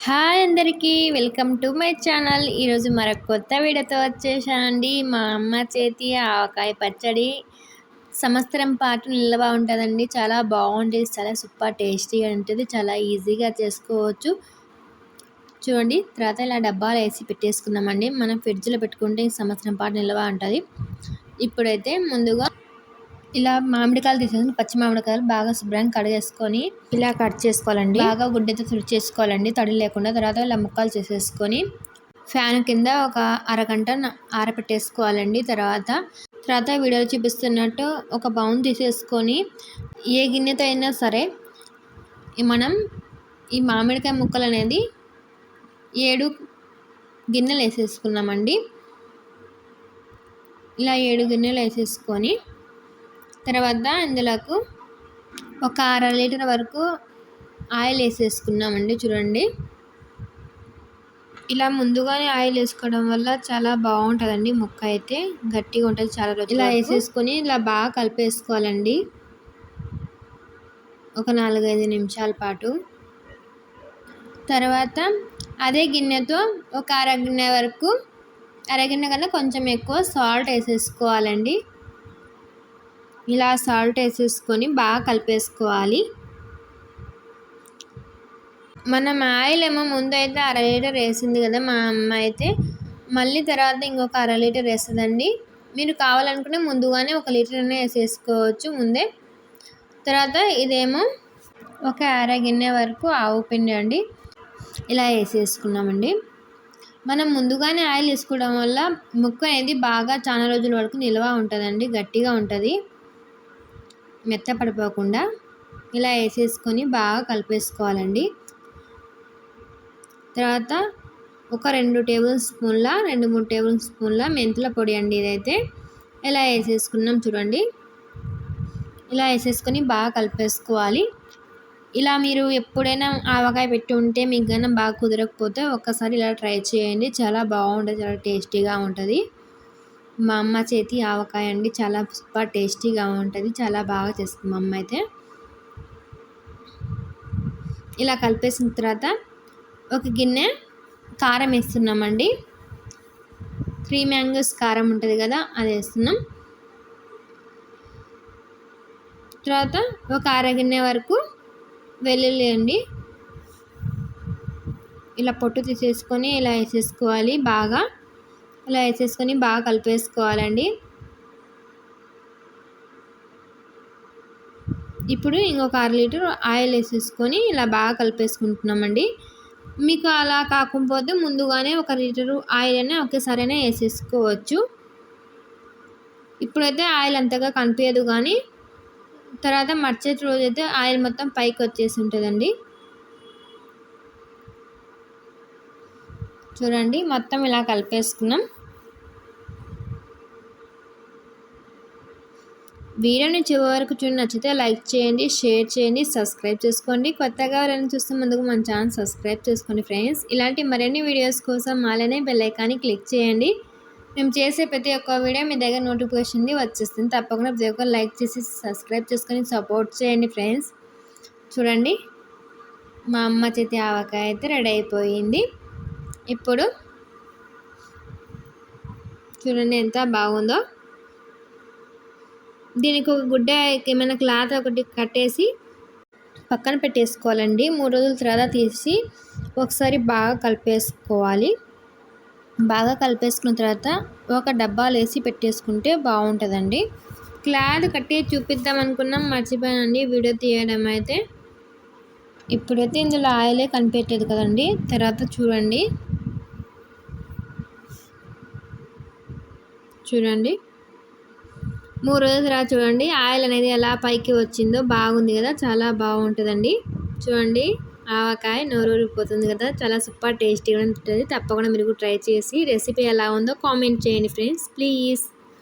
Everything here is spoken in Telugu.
హాయ్ అందరికీ వెల్కమ్ టు మై ఛానల్. ఈరోజు మరొక కొత్త వీడియోతో వచ్చేసానండి. మా అమ్మ చేతి ఆవకాయ పచ్చడి. సంవత్సరం పాటు నిల్వ ఉంటుందండి చాలా బాగుంటుంది చాలా సూపర్ టేస్టీగా ఉంటుంది. చాలా ఈజీగా చేసుకోవచ్చు. చూడండి తర్వాత ఇలా డబ్బాలు వేసి పెట్టేసుకుందామండి. మనం ఫ్రిడ్జ్లో పెట్టుకుంటే సంవత్సరం పాటు నిల్వ ఉంటుంది ఇప్పుడైతే ముందుగా ఇలా మామిడికాయలు తీసేసి పచ్చి మామిడికాయలు బాగా శుభ్రంగా కడిగేసుకొని ఇలా కట్ చేసుకోవాలండి. బాగా గుడ్డతో తుడి చేసుకోవాలండి. తడి లేకుండా తర్వాత ఇలా ముక్కలు చేసేసుకొని ఫ్యాన్ కింద ఒక అరగంట ఆరపెట్టేసుకోవాలండి తర్వాత. తర్వాత వీడియోలో చూపిస్తున్నట్టు ఒక బౌన్ తీసేసుకొని ఏ గిన్నెతో అయినా సరే మనం ఈ మామిడికాయ ముక్కలు అనేది ఏడు గిన్నెలు వేసేసుకున్నామండి. ఇలా ఏడు గిన్నెలు వేసేసుకొని తర్వాత ఇందులోకి ఒక అర లీటర్ వరకు ఆయిల్ వేసేసుకున్నామండి చూడండి. ఇలా ముందుగానే ఆయిల్ వేసుకోవడం వల్ల చాలా బాగుంటుందండి ముక్క అయితే. గట్టిగా ఉంటుంది చాలా రోజులు ఇలా వేసేసుకొని ఇలా బాగా కలిపేసుకోవాలండి. ఒక నాలుగైదు నిమిషాల పాటు. తర్వాత అదే గిన్నెతో ఒక అరగిన్నె వరకు అరగిన్నె కన్నా కొంచెం ఎక్కువ సాల్ట్ వేసేసుకోవాలండి. ఇలా సాల్ట్ వేసేసుకొని బాగా కలిపేసుకోవాలి. మనం ఆయిల్ ఏమో ముందు అయితే అర లీటర్ వేసింది కదా మా అమ్మ అయితే. మళ్ళీ తర్వాత ఇంకొక అర లీటర్ వేస్తుందండి. మీరు కావాలనుకునే ముందుగానే ఒక లీటర్ వేసేసుకోవచ్చు ముందే. తర్వాత ఇదేమో ఒక అర గిన్నె వరకు ఆవు పిండి అండి. ఇలా వేసేసుకున్నామండి. మనం ముందుగానే ఆయిల్ వేసుకోవడం వల్ల ముక్క అనేది బాగా చాలా రోజుల వరకు నిల్వ ఉంటుందండి గట్టిగా ఉంటుంది. మెత్తపడిపోకుండా ఇలా వేసేసుకొని బాగా కలిపేసుకోవాలండి. తర్వాత ఒక రెండు టేబుల్ స్పూన్ల రెండు మూడు టేబుల్ స్పూన్ల మెంతుల పొడి అండి ఇదైతే. ఇలా వేసేసుకున్నాం చూడండి. ఇలా వేసేసుకొని బాగా కలిపేసుకోవాలి. ఇలా మీరు ఎప్పుడైనా ఆవకాయ పెట్టి ఉంటే మీకు కన్నా బాగా కుదరకపోతే ఒక్కసారి ఇలా ట్రై చేయండి. చాలా బాగుంటుంది చాలా టేస్టీగా ఉంటుంది. మా అమ్మ చేతి ఆవకాయ అండి. చాలా సూపర్ టేస్టీగా ఉంటుంది. చాలా బాగా చేస్తుంది మా అమ్మ అయితే. ఇలా కలిపేసిన తర్వాత ఒక గిన్నె కారం వేస్తున్నామండి. త్రీ మ్యాంగోస్ కారం ఉంటుంది కదా అది వేస్తున్నాం. తర్వాత ఒక అరగిన్నె వరకు వెల్లుల్లి అండి. ఇలా పొట్టు తీసేసుకొని ఇలా వేసేసుకోవాలి బాగా. ఇలా వేసేసుకొని బాగా కలిపేసుకోవాలండి. ఇప్పుడు ఇంకొక అర లీటర్ ఆయిల్ వేసేసుకొని ఇలా బాగా కలిపేసుకుంటున్నామండి. మీకు అలా కాకపోతే ముందుగానే ఒక లీటరు ఆయిల్ అయినా ఒకేసారైనా వేసేసుకోవచ్చు. ఇప్పుడైతే ఆయిల్ అంతగా కనిపించదు కానీ తర్వాత మర్చేటి రోజైతే ఆయిల్ మొత్తం పైకి వచ్చేసి ఉంటుందండి. చూడండి మొత్తం ఇలా కలిపేసుకున్నాం. వీడియోని చివరి వరకు చూడండి. నచ్చితే లైక్ చేయండి షేర్ చేయండి సబ్స్క్రైబ్ చేసుకోండి. కొత్తగా ఎవరైనా చూస్తే ముందుకు మన ఛానల్ సబ్స్క్రైబ్ చేసుకోండి ఫ్రెండ్స్. ఇలాంటి మరిన్ని వీడియోస్ కోసం మాలనే బెల్లైకాన్ని క్లిక్ చేయండి. మేము చేసే ప్రతి ఒక్క వీడియో మీ దగ్గర నోటిఫికేషన్ది వచ్చేస్తుంది. తప్పకుండా ప్రతి ఒక్క లైక్ చేసి సబ్స్క్రైబ్ చేసుకొని సపోర్ట్ చేయండి ఫ్రెండ్స్. చూడండి మా అమ్మ చేతి ఆవకాయ అయితే రెడీ అయిపోయింది. ఇప్పుడు చూడండి ఎంత బాగుందో. దీనికి ఒక గుడ్డ ఏమైనా క్లాత్ ఒకటి కట్టేసి పక్కన పెట్టేసుకోవాలండి. మూడు రోజుల తర్వాత తీసి ఒకసారి బాగా కలిపేసుకోవాలి. బాగా కలిపేసుకున్న తర్వాత ఒక డబ్బాలు వేసి పెట్టేసుకుంటే బాగుంటుందండి. క్లాత్ కట్టి చూపిద్దాం అనుకున్నాం మర్చిపోయానండి. వీడియో తీయడం అయితే ఇప్పుడైతే ఇందులో ఆయిలే కనిపెట్టేది కదండి. తర్వాత చూడండి. చూడండి. మూడు రోజుల తర్వాత చూడండి ఆయిల్ అనేది ఎలా పైకి వచ్చిందో బాగుంది కదా చాలా బాగుంటుందండి. చూడండి ఆవకాయ నోరూరిపోతుంది కదా చాలా సూపర్ టేస్టీగా ఉంటుంది. తప్పకుండా మీరు ట్రై చేసి రెసిపీ ఎలా ఉందో కామెంట్ చేయండి ఫ్రెండ్స్ ప్లీజ్.